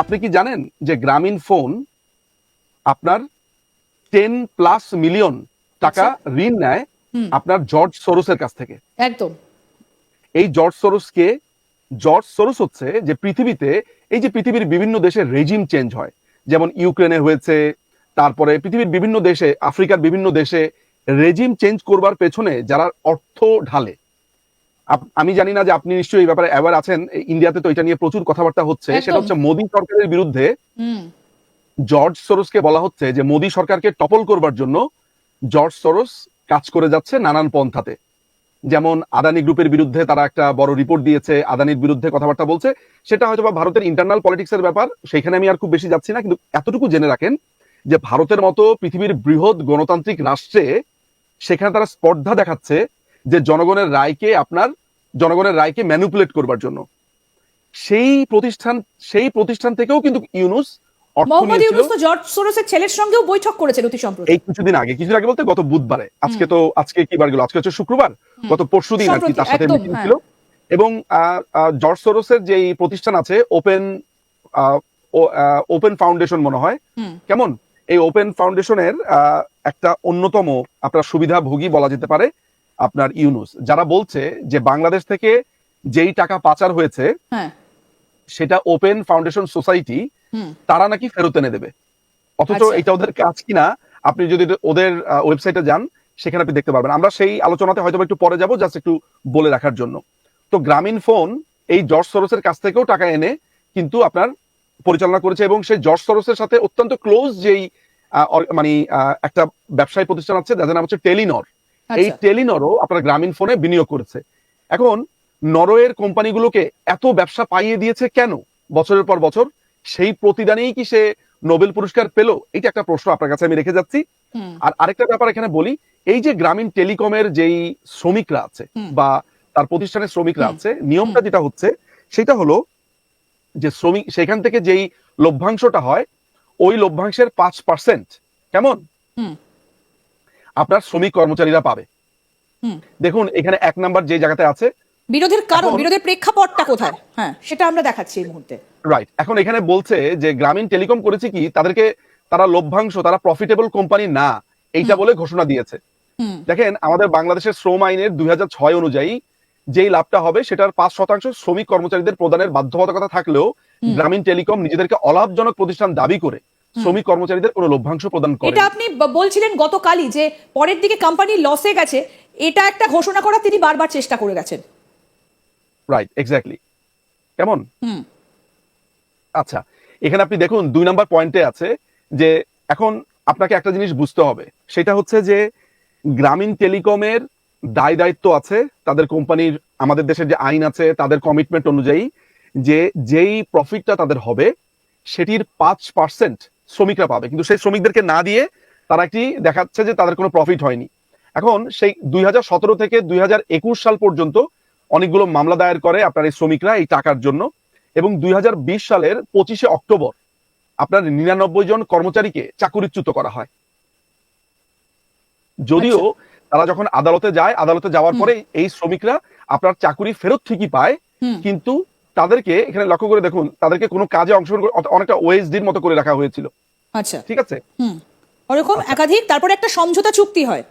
আপনি কি জানেন যে গ্রামীণ ফোন আপনার টেন প্লাস মিলিয়ন টাকা ঋণ নেয় আপনার জর্জ সোরসের কাছ থেকে? একদম। এই জর্জ সোরসকে জর্জ সোরস হচ্ছে যে পৃথিবীতে এই যে পৃথিবীর বিভিন্ন দেশে রেজিম চেঞ্জ হয়। যেমন ইউক্রেনে হয়েছে তারপরে পৃথিবীর বিভিন্ন দেশে আফ্রিকার বিভিন্ন দেশে রেজিম চেঞ্জ করবার পেছনে যারা অর্থ ঢালে আমি জানি না যে আপনি নিশ্চয়ই এই ব্যাপারে অ্যাওয়ার আছেন। ইন্ডিয়াতে তো এটা নিয়ে প্রচুর কথাবার্তা হচ্ছে। সেটা হচ্ছে মোদী সরকারের বিরুদ্ধে জর্জ সোরসকে বলা হচ্ছে যে মোদী সরকারকে টপল করবার জন্য জর্জ সরোস কাজ করে যাচ্ছে নানান পন্থাতে। যেমন আদানি গ্রুপের বিরুদ্ধে তারা একটা বড় রিপোর্ট দিয়েছে আদানির বিরুদ্ধে কথাবার্তা বলছে। সেটা হয়তো বা ভারতের ইন্টারনাল পলিটিক্স এর ব্যাপার সেখানে আমি আর খুব বেশি যাচ্ছি না কিন্তু এতটুকু জেনে রাখেন যে ভারতের মতো পৃথিবীর বৃহৎ গণতান্ত্রিক রাষ্ট্রে সেখানে তারা স্পর্ধা দেখাচ্ছে যে জনগণের রায়কে আপনার জনগণের রায়কে ম্যানুপুলেট করবার জন্য। সেই প্রতিষ্ঠান সেই প্রতিষ্ঠান থেকেও কিন্তু ইউনুস মোহাম্মদ ইউনুস তো জর্জ সোরসের ছেলের সঙ্গেও বৈঠক করেছেন অতি সম্প্রতি। এই কিছুদিন আগে কিছুদিন আগে বলতে গত বুধবারে। আজকে তো আজকে কি বার গেল? আজকে হচ্ছে শুক্রবার। গত পরশু আর কি তার সাথে মিটিং হ্যাঁ। ছিল। এবং জর্জ সোরসের যে প্রতিষ্ঠান আছে ওপেন ওপেন ফাউন্ডেশন মনে হয়। কেমন? এই ওপেন ফাউন্ডেশনের একটা অন্যতম আপনার সুবিধাভোগী বলা যেতে পারে আপনার ইউনুস। যারা বলছে যে বাংলাদেশ থেকে যেই টাকা পাচার হয়েছে হ্যাঁ। সেটা ওপেন ফাউন্ডেশন সোসাইটি তারা নাকি ফেরত এনে দেবে। অথচ আচ্ছা। এটা ওদের কাজ কিনা আপনি যদি ওদের ওয়েবসাইটে যান সেখানে আপনি দেখতে পারবেন। আমরা সেই আলোচনাতে হয়তো একটু পরে যাব জাস্ট একটু বলে রাখার জন্য। তো গ্রামীণ ফোন এই জর্জ সরোসের কাছ থেকেও টাকা এনে কিন্তু আপনার পরিচালনা করেছে এবং সেই জর্জ সরোসের সাথে অত্যন্ত ক্লোজ যেই মানে একটা ব্যবসায়ী প্রতিষ্ঠান আছে যাদের নাম হচ্ছে টেলিনর। এই আচ্ছা। টেলিনরও আপনার গ্রামীণ ফোনে বিনিয়োগ করেছে। এখন নরওয়ের কোম্পানিগুলোকে এত ব্যবসা পাইয়ে দিয়েছে কেন? বছরের পর বছর সেই প্রতিদানেই কি সে নোবেল পুরস্কার পেল? এটা একটা প্রশ্ন আপনার কাছে আমি রেখে যাচ্ছি। আর আরেকটা ব্যাপার এখানে বলি এই যে গ্রামীণ টেলিকমের যেই শ্রমিকরা আছে বা তার প্রতিষ্ঠানের শ্রমিকরা আছে নিয়মটা যেটা হচ্ছে সেটা হলো যে শ্রমিক সেখান থেকে যেই লভ্যাংশটা হয় ওই লভ্যাংশের পাঁচ পার্সেন্ট কেমন। আপনার শ্রমিক কর্মচারীরা পাবে। দেখুন এখানে এক নাম্বার যে জায়গাতে আছে বিরোধের কারণ বিরোধের প্রেক্ষাপটটা কোথায়? হ্যাঁ সেটা আমরা দেখাচ্ছি এই মুহূর্তে। রাইট এখন এখানে বলছে যে গ্রামীণ টেলিকম করেছে কি তাদেরকে তারা লভ্যাংশ তারা প্রফিটেবল কোম্পানি না এইটা বলে ঘোষণা দিয়েছে। দেখেন আমাদের বাংলাদেশের শ্রম আইনের দুই ছয় অনুযায়ী যেই লাভটা হবে সেটার পাঁচ শতাংশ শ্রমিক কর্মচারীদের প্রদানের বাধ্যবাধকতা থাকলেও গ্রামীণ টেলিকম নিজেদেরকে অলাভজনক প্রতিষ্ঠান দাবি করে। শ্রমিক কর্মচারীদের কোনো লভ্যাংশ প্রদান করে এটা আপনি বলছিলেন গতকালই যে পরের দিকে কোম্পানি লসে গেছে এটা একটা ঘোষণা করা তিনি বারবার চেষ্টা করে গেছেন। রাইট এক্স্যাক্টলি কেমন? আচ্ছা এখানে আপনি দেখুন দুই নাম্বার পয়েন্টে আছে যে এখন আপনাকে একটা জিনিস বুঝতে হবে। সেটা হচ্ছে যে গ্রামীণ টেলিকমের দায় দায়িত্ব আছে তাদের কোম্পানির আমাদের দেশের যে আইন আছে তাদের কমিটমেন্ট অনুযায়ী যে যেই প্রফিটটা তাদের হবে সেটির পাঁচ পার্সেন্ট শ্রমিকরা পাবে। কিন্তু সেই শ্রমিকদেরকে না দিয়ে তারা একটি দেখাচ্ছে যে তাদের কোনো প্রফিট হয়নি। এখন সেই দুই থেকে দুই সাল পর্যন্ত অনেকগুলো মামলা দায়ের করে আপনার এই শ্রমিকরা এই টাকার জন্য এবং দুই হাজার বিশ সালের পঁচিশে অক্টোবর আপনার নিরানব্বই জন কর্মচারীকে চাকুরিচ্যুত করা হয়। যদিও তারা যখন আদালতে যায় আদালতে যাওয়ার পরে এই শ্রমিকরা আপনার চাকুরি ফেরত ঠিকই পায় কিন্তু তাদেরকে এখানে লক্ষ্য করে দেখুন তাদেরকে কোনো কাজে অংশগ্রহণ অনেকটা ওএসডির মতো করে রাখা হয়েছিল। আচ্ছা। ঠিক আছে? ওরকম একাধিক তারপরে একটা সমঝোতা চুক্তি হয়।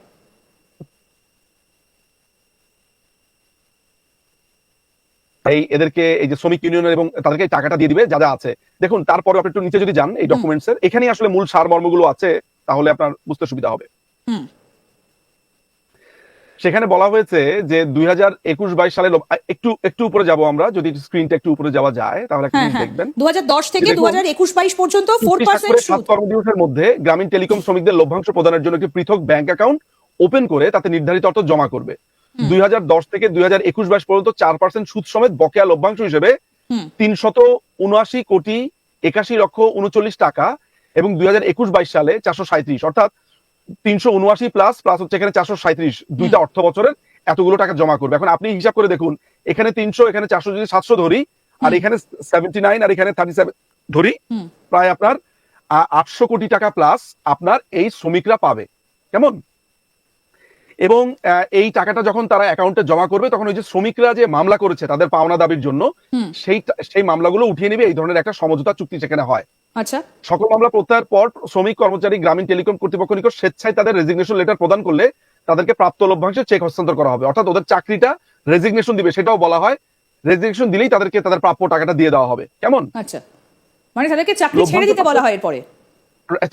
এই এদেরকে এই যে শ্রমিক ইউনিয়নের এবং তাদেরকে টাকাটা দিয়ে দিবে যা যা আছে। দেখুন তারপরে আপনি একটু নিচে যদি যান এই ডকুমেন্টস এর এখানেই আসলে মূল সারমর্মগুলো আছে তাহলে আপনার বুঝতে সুবিধা হবে। হুম। সেখানে বলা হয়েছে যে দুই হাজার একুশ বাইশ সালে একটু একটু উপরে যাব আমরা। যদি স্ক্রিনটা একটু উপরে যাওয়া যায় তাহলে একটা হ্যাঁ জিনিস হ্যাঁ। দেখবেন। দু থেকে দু হাজার একুশ বাইশ পর্যন্ত সাত কর্মদিবসের মধ্যে গ্রামীণ টেলিকম শ্রমিকদের লভ্যাংশ প্রদানের জন্য একটি পৃথক ব্যাংক অ্যাকাউন্ট ওপেন করে তাতে নির্ধারিত অর্থ জমা করবে। দুই থেকে দুই হাজার একুশ বাইশ পর্যন্ত চার পার্সেন্ট সুদ সমেত বকেয়া লভ্যাংশ হিসেবে তিনশত উনআশি কোটি একাশি লক্ষ উনচল্লিশ টাকা এবং দুই হাজার একুশ বাইশ সালে চারশো সাঁত্রিশ অর্থাৎ তিনশো উনআশি প্লাস প্লাস হচ্ছে এখানে চারশো সাঁত্রিশ দুইটা অর্থ বছরের এতগুলো টাকা জমা করবে। এখন আপনি হিসাব করে দেখুন এখানে তিনশো এখানে চারশো যদি সাতশো ধরি আর এখানে সেভেন্টি নাইন আর এখানে থার্টি সেভেন ধরি প্রায় আপনার আটশো কোটি টাকা প্লাস আপনার এই শ্রমিকরা পাবে। কেমন? এবং এই টাকাটা যখন তারা অ্যাকাউন্টে জমা করবে তখন ওই যে শ্রমিকরা যে মামলা করেছে তাদের পাওনা দাবির জন্য সেই সেই মামলাগুলো উঠিয়ে নেবে এই ধরনের একটা সমঝোতা চুক্তি সেখানে হয়। আচ্ছা। সকল মামলা প্রত্যাহার পর শ্রমিক কর্মচারী গ্রামীণ টেলিকম কর্তৃপক্ষ নিকট স্বেচ্ছায় তাদের রেজিগনেশন লেটার প্রদান করলে তাদেরকে প্রাপ্ত লভ্যাংশে চেক হস্তান্তর করা হবে। অর্থাৎ ওদের চাকরিটা রেজিগনেশন দিবে সেটাও বলা হয়। রেজিগনেশন দিলেই তাদেরকে তাদের প্রাপ্য টাকাটা দিয়ে দেওয়া হবে। কেমন? আচ্ছা। মানে তাদেরকে চাকরি ছেড়ে দিতে বলা হয় এরপরে?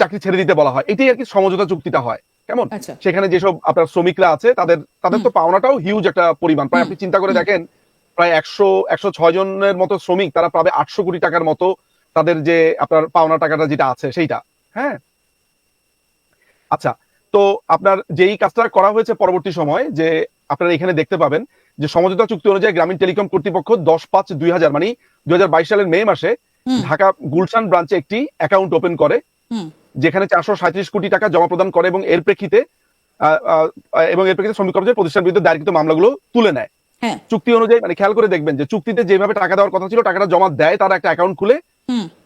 চাকরি ছেড়ে দিতে বলা হয়। এটাই আর কি সমঝোতা চুক্তিটা হয়। কেমন? আচ্ছা। সেখানে যেসব আপনার শ্রমিকরা আছে তাদের তাদের তো পাওনাটাও হিউজ একটা পরিমাণ। প্রায় আপনি চিন্তা করে দেখেন প্রায় একশো একশো ছয় জনের মতো শ্রমিক তারা প্রায় আটশো কোটি টাকার মতো তাদের যে আপনার পাওনা টাকাটা যেটা আছে সেইটা হ্যাঁ? আচ্ছা তো আপনার যেই কাজটা করা হয়েছে পরবর্তী সময় যে আপনারা এখানে দেখতে পাবেন যে সমঝোতা চুক্তি অনুযায়ী গ্রামীণ টেলিকম কর্তৃপক্ষ দশ পাঁচ দুই হাজার মানে দুই হাজার বাইশ সালের মে মাসে ঢাকা গুলশান ব্রাঞ্চে একটি অ্যাকাউন্ট ওপেন করে যেখানে চারশো সাঁত্রিশ কোটি টাকা জমা প্রদান করে এবং এর প্রেক্ষিতে এবং এর প্রেক্ষিতে শ্রমিক কর্মচারী প্রতিষ্ঠান বিরুদ্ধে দায়েরকৃত মামলাগুলো তুলে নেয়। হ্যাঁ। চুক্তি অনুযায়ী মানে খেয়াল করে দেখবেন যে চুক্তিতে যেভাবে টাকা দেওয়ার কথা ছিল টাকাটা জমা দেয় তারা একটা অ্যাকাউন্ট খুলে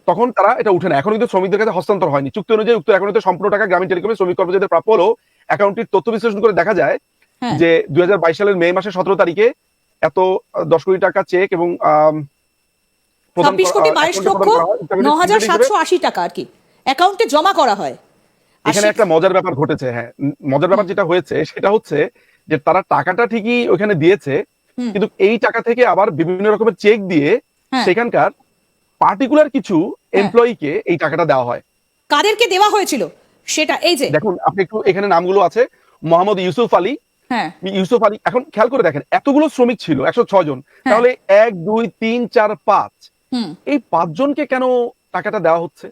তখন তারা এটা উঠে না এখন কিন্তু শ্রমিকদের কাছে হস্তান্তর হয়নি। চুক্তি অনুযায়ী উক্ত অ্যাকাউন্টে সম্পূর্ণ টাকা গ্রামীণ টেলিকমের শ্রমিক কর্মচারীদের প্রাপ্য হলেও অ্যাকাউন্টটির তথ্য বিশ্লেষণ করে দেখা যায় হ্যাঁ। যে দুই হাজার বাইশ সালের মে মাসের সতেরো তারিখে এত দশ কোটি টাকা চেক এবং ছাব্বিশ কোটি আহ, বাইশ লক্ষ প্রদান করা। ন হাজার সাতশো আশি টাকা আর কি। অ্যাকাউন্টে জমা করা হয়। এখানে একটা মজার ব্যাপার ঘটেছে হ্যাঁ। মজার ব্যাপার যেটা হয়েছে সেটা হচ্ছে যে তারা টাকাটা ঠিকই ওখানে দিয়েছে কিন্তু এই টাকা থেকে আবার বিভিন্ন রকমের চেক দিয়ে হ্যাঁ। সেখানকার পার্টিকুলার কিছু হ্যাঁ। এমপ্লয়িকে এই টাকাটা দেওয়া হয়। কাদেরকে দেওয়া হয়েছিল? সেটা এই যে। দেখুন আপনি একটু এখানে নামগুলো আছে। মোহাম্মদ ইউসুফ আলী। হ্যাঁ। ইউসুফ আলী এখন খেয়াল করে দেখেন এতগুলো শ্রমিক ছিল একশো ছয় জন। হ্যাঁ। তাহলে এক দুই তিন চার পাঁচ। এই এই পাঁচজনকে কেন টাকাটা দেওয়া হচ্ছে?